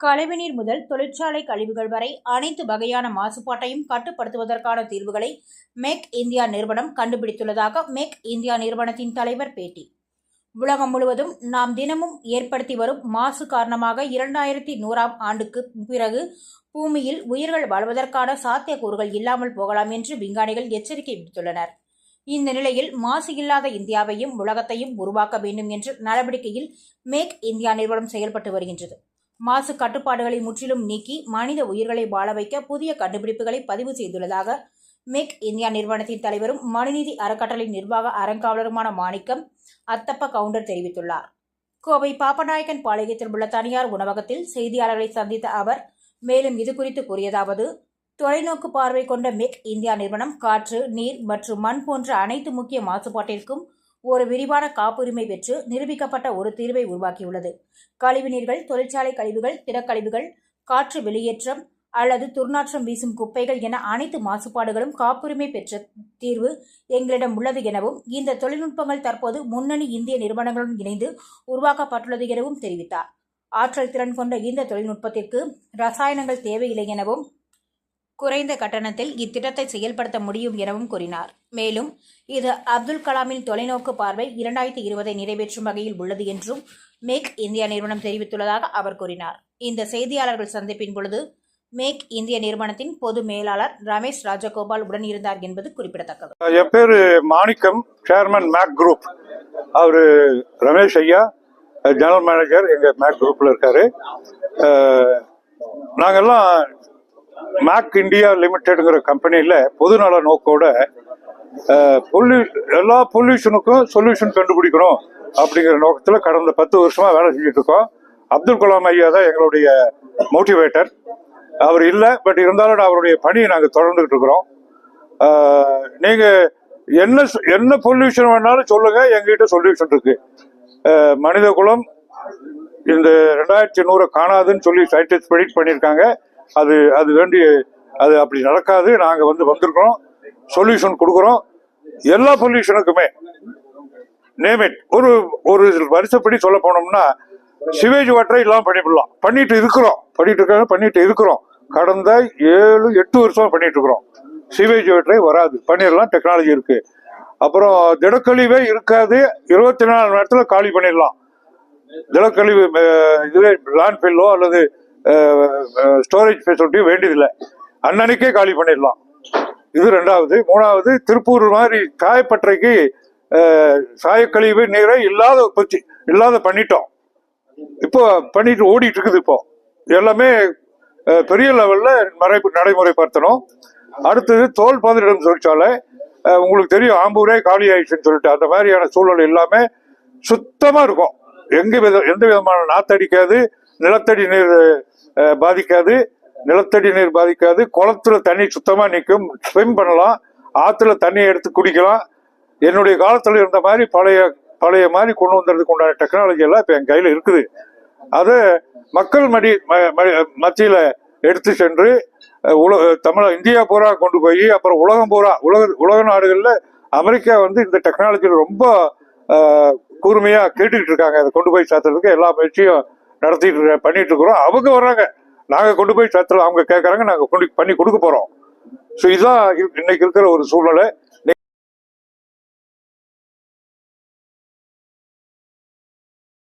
கழிவுநீர் முதல் தொழிற்சாலை கழிவுகள் வரை அனைத்து வகையான மாசுபாட்டையும் கட்டுப்படுத்துவதற்கான தீர்வுகளை மேக் இந்தியா நிறுவனம் கண்டுபிடித்துள்ளதாக மேக் இந்தியா நிறுவனத்தின் தலைவர் பேட்டி. உலகம் முழுவதும் நாம் தினமும் ஏற்படுத்தி வரும் மாசு காரணமாக இரண்டாயிரத்தி நூறாம் ஆண்டுக்கு பிறகு பூமியில் உயிர்கள் வாழ்வதற்கான சாத்தியக்கூறுகள் இல்லாமல் போகலாம் என்று விஞ்ஞானிகள் எச்சரிக்கை விடுத்துள்ளனர். இந்த நிலையில் மாசு இல்லாத இந்தியாவையும் உலகத்தையும் உருவாக்க வேண்டும் என்ற நடவடிக்கையில் மேக் இந்தியா நிறுவனம் செயல்பட்டு வருகின்றது. மாசு கட்டுப்பாடுகளை முற்றிலும் நீக்கி மனித உயிர்களை வாழ வைக்க புதிய கண்டுபிடிப்புகளை பதிவு செய்துள்ளதாக மேக் இந்தியா நிறுவனத்தின் தலைவரும் மனுநீதி அறக்கட்டளை நிர்வாக அறங்காவலருமான மாணிக்கம் அத்தப்ப கவுண்டர் தெரிவித்துள்ளார். கோவை பாப்பநாயக்கன் பாளையத்தில் உள்ள தனியார் உணவகத்தில் செய்தியாளர்களை சந்தித்த அவர் மேலும் இது குறித்து கூறியதாவது தொலைநோக்கு பார்வை கொண்ட மெக் இந்தியா நிறுவனம் காற்று நீர் மற்றும் மண் போன்ற அனைத்து முக்கிய மாசுபாட்டிற்கும் ஒரு விரிவான காப்புரிமை பெற்று நிரூபிக்கப்பட்ட ஒரு தீர்வை உருவாக்கியுள்ளது. கழிவுநீர்கள் தொழிற்சாலை கழிவுகள் திடக்கழிவுகள் காற்று வெளியேற்றம் அல்லது துர்நாற்றம் வீசும் குப்பைகள் என அனைத்து மாசுபாடுகளும் காப்புரிமை பெற்ற தீர்வு எங்களிடம் உள்ளது எனவும் இந்த தொழில்நுட்பங்கள் தற்போது முன்னணி இந்திய நிறுவனங்களுடன் இணைந்து உருவாக்கப்பட்டுள்ளது எனவும் தெரிவித்தார். ஆற்றல் திறன் கொண்ட இந்த தொழில்நுட்பத்திற்கு ரசாயனங்கள் தேவையில்லை எனவும் குறைந்த கட்டணத்தில் இத்திட்டத்தை செயல்படுத்த முடியும் எனவும் கூறினார். மேலும் இது அப்துல் கலாமின் தொலைநோக்கு பார்வை இரண்டாயிரத்தி இருபதை நிறைவேற்றும் வகையில் உள்ளது என்றும் மேக் இந்தியா நிறுவனம் தெரிவித்துள்ளதாக அவர் கூறினார். இந்த செய்தியாளர்கள் சந்திப்பின் பொழுது மேக் இந்திய நிறுவனத்தின் பொது மேலாளர் ரமேஷ் ராஜகோபால் உடன் இருந்தார் என்பது குறிப்பிடத்தக்கது. என் பேர் மாணிக்கம் சேர்மன் மேக் குரூப் அவர் ரமேஷ் ஐயா ஜெனரல் மேனேஜர் எங்கள் மேக் குரூப்பில் இருக்காரு. நாங்கள்லாம் மேக் இந்தியா லிமிட்டெடுங்கிற கம்பெனியில் பொதுநல நோக்கோட பொல்யூ எல்லா பொல்யூஷனுக்கும் சொல்யூஷன் கண்டுபிடிக்கணும் அப்படிங்கிற நோக்கத்தில் கடந்த பத்து வருஷமாக வேலை செஞ்சுட்டு இருக்கோம் அப்துல் கலாம் ஐயா தான் எங்களுடைய மோட்டிவேட்டர் அவர் இல்லை பட் இருந்தாலும் அவருடைய பணியை நாங்கள் தொடர்ந்துகிட்டு இருக்கிறோம் நீங்கள் என்ன என்ன பொல்யூஷன் வேணாலும் சொல்லுங்கள் எங்ககிட்ட சொல்யூஷன் இருக்கு. மனித குலம் இந்த ரெண்டாயிரத்தி நூறை காணாதுன்னு சொல்லி சயின்டிஸ்ட் ப்ரெடிக்ட் பண்ணியிருக்காங்க அது அது வேண்டி அது அப்படி நடக்காது. நாங்கள் வந்து வந்திருக்கிறோம். சொல்யூஷன் கொடுக்குறோம். எல்லா பொல்யூஷனுக்குமே இட் ஒரு ஒரு வருஷப்படி சொல்ல போனோம்னா சிவேஜ் வாட்டரை எல்லாம் பண்ணிவிடலாம் பண்ணிட்டு இருக்கிறோம். பண்ணிட்டு இருக்காங்க பண்ணிட்டு இருக்கிறோம். கடந்த ஏழு எட்டு வருஷம் பண்ணிட்டு இருக்கிறோம். சிவேஜ் வாட்டரை வராது. பண்ணிடலாம். டெக்னாலஜி இருக்கு. அப்புறம் திடக்கழிவே இருக்காது. இருபத்தி நாலு நேரத்தில் காலி பண்ணிடலாம். திடக்கழிவு இதுவே லேண்ட்ஃபில்லோ அல்லது ஸ்டோரேஜ் ஃபெசிலிட்டியோ வேண்டியதில்லை. அன்னன்னைக்கே காலி பண்ணிடலாம். இது ரெண்டாவது. மூணாவது திருப்பூர் மாதிரி காயப்பற்றைக்கு சாயக்கழிவு நீரை இல்லாத உற்பத்தி இல்லாத பண்ணிட்டோம். இப்போ பண்ணிட்டு ஓடிட்டு இருக்குது இப்போ. எல்லாமே பெரிய லெவலில் மறை நடைமுறைப்படுத்தணும். அடுத்தது தோல் பாதிரிடம் தொழிற்சாலை உங்களுக்கு தெரியும் ஆம்பூரே காலி ஆயிடுச்சுன்னு சொல்லிட்டு அந்த மாதிரியான சூழல் எல்லாமே சுத்தமாக இருக்கும். எங்க வித எந்த விதமான நாத்தடிக்காது. நிலத்தடி நீர் பாதிக்காது. நிலத்தடி நீர் பாதிக்காது. குளத்துல தண்ணி சுத்தமா நிற்கும். ஸ்விம் பண்ணலாம். ஆத்துல தண்ணி எடுத்து குடிக்கலாம். என்னுடைய காலத்துல இருந்த மாதிரி பழைய பழைய மாதிரி கொண்டு வந்ததுக்கு உண்டான டெக்னாலஜி எல்லாம் இப்ப என் கையில இருக்குது. அதை மக்கள் மடி ம- ம- மத்தியில எடுத்து சென்று உலக தமிழ இந்தியா பூரா கொண்டு போய் அப்புறம் உலகம் பூரா உலக உலக நாடுகள்ல அமெரிக்கா வந்து இந்த டெக்னாலஜி ரொம்ப கூர்மையாக கூர்மையா கேட்டுக்கிட்டு இருக்காங்க. அதை கொண்டு போய் சேர்த்துறதுக்கு எல்லா முயற்சியும் நடத்திட்டு பண்ணிட்டு இருக்கிறோம். அவங்க வர்றாங்க. நாங்க கொண்டு போய் சேர்த்துல அவங்க கேட்கறாங்க நாங்க கொண்டு பண்ணி கொடுக்க போறோம். ஸோ இதுதான் இன்னைக்கு இருக்கிற ஒரு சூழ்நிலை.